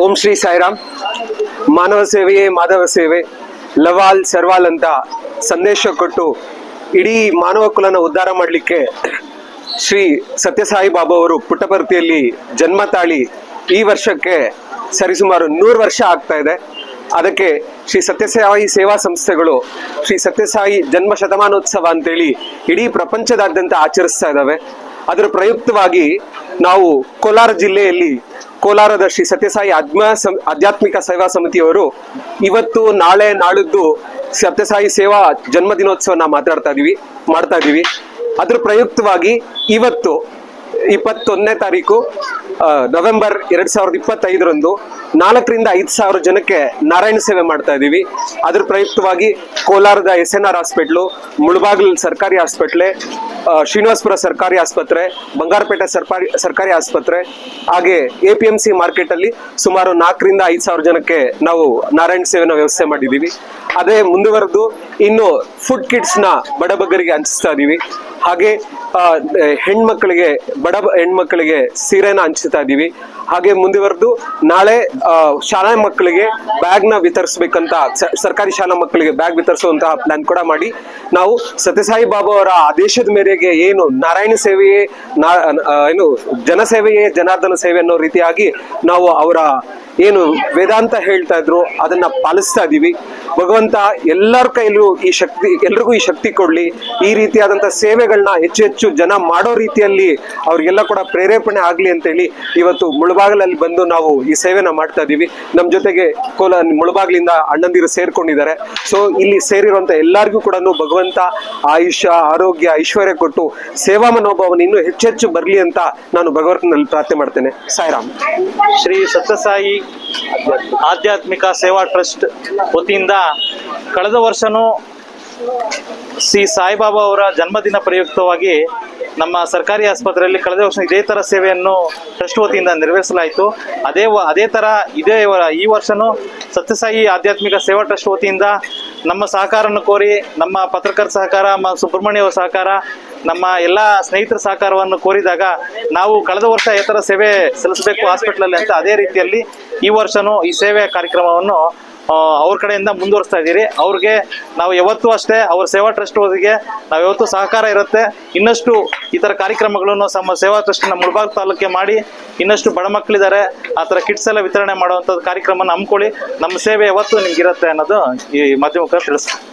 ಓಂ ಶ್ರೀ ಸಾಯಿರಾಮ್. ಮಾನವ ಸೇವೆಯೇ ಮಾಧವ ಸೇವೆ, ಲವಾಲ್, ಸರ್ವಾಲ್ ಅಂತ ಸಂದೇಶ ಕೊಟ್ಟು ಇಡೀ ಮಾನವ ಕುಲನ ಉದ್ಧಾರ ಮಾಡಲಿಕ್ಕೆ ಶ್ರೀ ಸತ್ಯಸಾಯಿ ಬಾಬು ಅವರು ಪುಟ್ಟಪರ್ತಿಯಲ್ಲಿ ಜನ್ಮ ತಾಳಿ ಈ ವರ್ಷಕ್ಕೆ ಸರಿಸುಮಾರು ನೂರು ವರ್ಷ ಆಗ್ತಾ ಇದೆ. ಅದಕ್ಕೆ ಶ್ರೀ ಸತ್ಯಸಾಯಿ ಸೇವಾ ಸಂಸ್ಥೆಗಳು, ಶ್ರೀ ಸತ್ಯಸಾಯಿ ಜನ್ಮ ಶತಮಾನೋತ್ಸವ ಅಂತೇಳಿ ಇಡೀ ಪ್ರಪಂಚದಾದ್ಯಂತ ಆಚರಿಸ್ತಾ ಇದ್ದಾವೆ. ಅದರ ಪ್ರಯುಕ್ತವಾಗಿ ನಾವು ಕೋಲಾರ ಜಿಲ್ಲೆಯಲ್ಲಿ ಕೋಲಾರದ ಶ್ರೀ ಸತ್ಯಸಾಯಿ ಆತ್ಮ ಸಂ- ಆಧ್ಯಾತ್ಮಿಕ ಸೇವಾ ಸಮಿತಿಯವರು ಇವತ್ತು ನಾಳೆ ನಾಳಿದ್ದು ಸತ್ಯಸಾಯಿ ಸೇವಾ ಜನ್ಮದಿನೋತ್ಸವನ ಮಾತಾಡ್ತಾ ಇದೀವಿ, ಮಾಡ್ತಾ ಇದೀವಿ. ಅದ್ರ ಪ್ರಯುಕ್ತವಾಗಿ ಇವತ್ತು ಇಪ್ಪತ್ತೊಂದನೇ ತಾರೀಕು ನವೆಂಬರ್ ಎರಡ್ ಸಾವಿರದ ಇಪ್ಪತ್ತೈದರಂದು ನಾಲ್ಕರಿಂದ ಐದು ಸಾವಿರ ಜನಕ್ಕೆ ನಾರಾಯಣ ಸೇವೆ ಮಾಡ್ತಾ ಇದ್ದೀವಿ. ಅದ್ರ ಪ್ರಯುಕ್ತವಾಗಿ ಕೋಲಾರದ S N R hospital, Mulbagal ಸರ್ಕಾರಿ ಆಸ್ಪತ್ರೆ ಶ್ರೀನಿವಾಸ್ಪುರ ಸರ್ಕಾರಿ ಆಸ್ಪತ್ರೆ, ಬಂಗಾರಪೇಟೆ ಸರ್ಕಾರಿ ಸರ್ಕಾರಿ ಆಸ್ಪತ್ರೆ, ಹಾಗೆ A P M C market ಅಲ್ಲಿ ಸುಮಾರು ನಾಲ್ಕರಿಂದ ಐದು ಸಾವಿರ ಜನಕ್ಕೆ ನಾವು ನಾರಾಯಣ ಸೇವೆನ ವ್ಯವಸ್ಥೆ ಮಾಡಿದ್ದೀವಿ. ಅದೇ ಮುಂದುವರೆದು ಇನ್ನು ಫುಡ್ ಕಿಟ್ಸ್ನ ಬಡಬಗ್ಗರಿಗೆ ಹಂಚಿಸ್ತಾ ಇದೀವಿ ಹಾಗೆ ಹೆಣ್ಮಕ್ಳಿಗೆ, ಬಡ ಹೆಣ್ಮಕ್ಳಿಗೆ ಸೀರೆನ ಹಂಚ್ತಾ ಇದೀವಿ ಹಾಗೆ ಮುಂದುವರೆದು ನಾಳೆ ಶಾಲಾ ಮಕ್ಕಳಿಗೆ ಬ್ಯಾಗ್ನ ವಿತರಿಸಬೇಕಂತ ಸರ್ಕಾರಿ ಶಾಲಾ ಮಕ್ಕಳಿಗೆ ಬ್ಯಾಗ್ ವಿತರಿಸುವಂತಹ ಪ್ಲಾನ್ ಕೂಡ ಮಾಡಿ. ನಾವು ಸತ್ಯಸಾಯಿ ಬಾಬಾ ಅವರ ಆದೇಶದ ಮೇರೆಗೆ ಏನು ನಾರಾಯಣ ಸೇವೆಯೇ ಏನು ಜನಸೇವೆಯೇ ಜನಾರ್ದನ ಸೇವೆ ಅನ್ನೋ ರೀತಿಯಾಗಿ ನಾವು ಅವರ ಏನು ವೇದಾಂತ ಹೇಳ್ತಾ ಇದ್ರು, ಅದನ್ನ ಪಾಲಿಸ್ತಾ ಇದೀವಿ. ಭಗವಂತ ಎಲ್ಲರ ಕೈಲೂ ಈ ಶಕ್ತಿ, ಎಲ್ರಿಗೂ ಈ ಶಕ್ತಿ ಕೊಡ್ಲಿ. ಈ ರೀತಿಯಾದಂತ ಸೇವೆಗಳನ್ನ ಹೆಚ್ಚು ಹೆಚ್ಚು ಜನ ಮಾಡೋ ರೀತಿಯಲ್ಲಿ ಅವ್ರಿಗೆಲ್ಲ ಕೂಡ ಪ್ರೇರೇಪಣೆ ಆಗ್ಲಿ ಅಂತೇಳಿ ಇವತ್ತು ಮುಳಬಾಗಿಲಲ್ಲಿ ಬಂದು ನಾವು ಈ ಸೇವೆನ ಮಾಡ್ತಾ ಇದೀವಿ. ನಮ್ಮ ಜೊತೆಗೆ ಕೋಲ ಮುಳಬಾಗಿಲಿಂದ ಅಣ್ಣಂದಿರು ಸೇರ್ಕೊಂಡಿದ್ದಾರೆ. ಸೊ ಇಲ್ಲಿ ಸೇರಿರುವಂತ ಎಲ್ಲರಿಗೂ ಕೂಡ ಭಗವಂತ ಆಯುಷ್ಯ, ಆರೋಗ್ಯ, ಐಶ್ವರ್ಯ ಕೊಟ್ಟು ಸೇವಾ ಮನೋಭಾವನ ಇನ್ನೂ ಹೆಚ್ಚೆಚ್ಚು ಬರಲಿ ಅಂತ ನಾನು ಭಗವಂತನಲ್ಲಿ ಪ್ರಾರ್ಥನೆ ಮಾಡ್ತೇನೆ. ಸಾಯಿರಾಮ್. ಶ್ರೀ ಸತ್ಯಸಾಯಿ ಆಧ್ಯಾತ್ಮಿಕ ಸೇವಾ ಟ್ರಸ್ಟ್ ವತಿಯಿಂದ ಕಳೆದ ವರ್ಷನೂ ಶ್ರೀ ಸಾಯಿಬಾಬಾ ಅವರ ಜನ್ಮದಿನ ಪ್ರಯುಕ್ತವಾಗಿ ನಮ್ಮ ಸರ್ಕಾರಿ ಆಸ್ಪತ್ರೆಯಲ್ಲಿ ಕಳೆದ ವರ್ಷ ಇದೇ ತರ ಸೇವೆಯನ್ನು ಟ್ರಸ್ಟ್ ವತಿಯಿಂದ ನೆರವೇರಿಸಲಾಯಿತು. ಅದೇ ಅದೇ ತರ ಇದೇ ಈ ವರ್ಷನೂ ಸತ್ಯಸಾಯಿ ಆಧ್ಯಾತ್ಮಿಕ ಸೇವಾ ಟ್ರಸ್ಟ್ ವತಿಯಿಂದ ನಮ್ಮ ಸಹಕಾರವನ್ನು ಕೋರಿ, ನಮ್ಮ ಪತ್ರಕರ್ತರ ಸಹಕಾರ ಸುಬ್ರಹ್ಮಣ್ಯ ಸಹಕಾರ, ನಮ್ಮ ಎಲ್ಲ ಸ್ನೇಹಿತರ ಸಹಕಾರವನ್ನು ಕೋರಿದಾಗ ನಾವು ಕಳೆದ ವರ್ಷ ಈ ಥರ ಸೇವೆ ಸಲ್ಲಿಸಬೇಕು ಹಾಸ್ಪಿಟ್ಲಲ್ಲಿ ಅಂತ ಅದೇ ರೀತಿಯಲ್ಲಿ ಈ ವರ್ಷನೂ ಈ ಸೇವೆ ಕಾರ್ಯಕ್ರಮವನ್ನು ಅವ್ರ ಕಡೆಯಿಂದ ಮುಂದುವರಿಸ್ತಾ ಇದ್ದೀರಿ. ಅವ್ರಿಗೆ ನಾವು ಯಾವತ್ತೂ ಅಷ್ಟೇ, ಅವ್ರ ಸೇವಾ ಟ್ರಸ್ಟ್ ಅವರಿಗೆ ನಾವು ಯಾವತ್ತೂ ಸಹಕಾರ ಇರುತ್ತೆ. ಇನ್ನಷ್ಟು ಈ ಥರ ಕಾರ್ಯಕ್ರಮಗಳನ್ನು ನಮ್ಮ ಸೇವಾ ಟ್ರಸ್ಟ್ನ ಮುಳಬಾಗ್ ತಾಲೂಕಿಗೆ ಮಾಡಿ, ಇನ್ನಷ್ಟು ಬಡ ಮಕ್ಕಳಿದ್ದಾರೆ, ಆ ಥರ ಕಿಟ್ಸ್ ಎಲ್ಲ ವಿತರಣೆ ಮಾಡುವಂಥದ್ದು ಕಾರ್ಯಕ್ರಮನ ಹಮ್ಮಿಕೊಳ್ಳಿ. ನಮ್ಮ ಸೇವೆ ಯಾವತ್ತೂ ನಿಮ್ಗಿರುತ್ತೆ ಅನ್ನೋದು ಈ 开始了。